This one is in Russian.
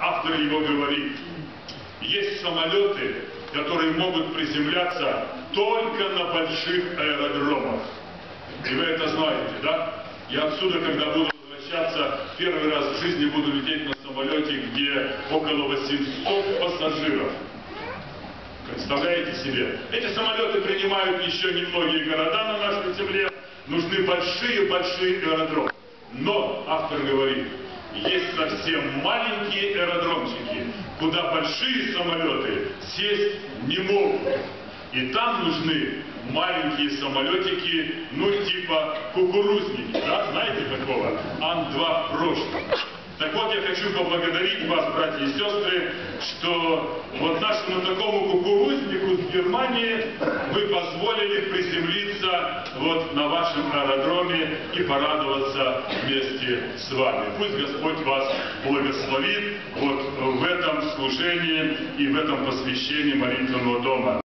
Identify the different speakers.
Speaker 1: автор его говорит, есть самолеты, которые могут приземляться только на больших аэродромах. И вы это знаете, да? Я отсюда, когда буду возвращаться, первый раз в жизни буду лететь на самолете, где около 800 пассажиров. Представляете себе? Эти самолеты принимают еще немногие города на нашей земле. Нужны большие-большие аэродромы. Но, автор говорит, есть совсем маленькие аэродромчики, куда большие самолеты сесть не могут. И там нужны маленькие самолетики, ну типа кукурузники, да, знаете такого? Ан-2 прошлый. Так вот, я хочу поблагодарить вас, братья и сестры, что вот нашему такому кукурузнику с Германии вы позволили вот на вашем аэродроме и порадоваться вместе с вами. Пусть Господь вас благословит вот в этом служении и в этом посвящении молитвенного дома.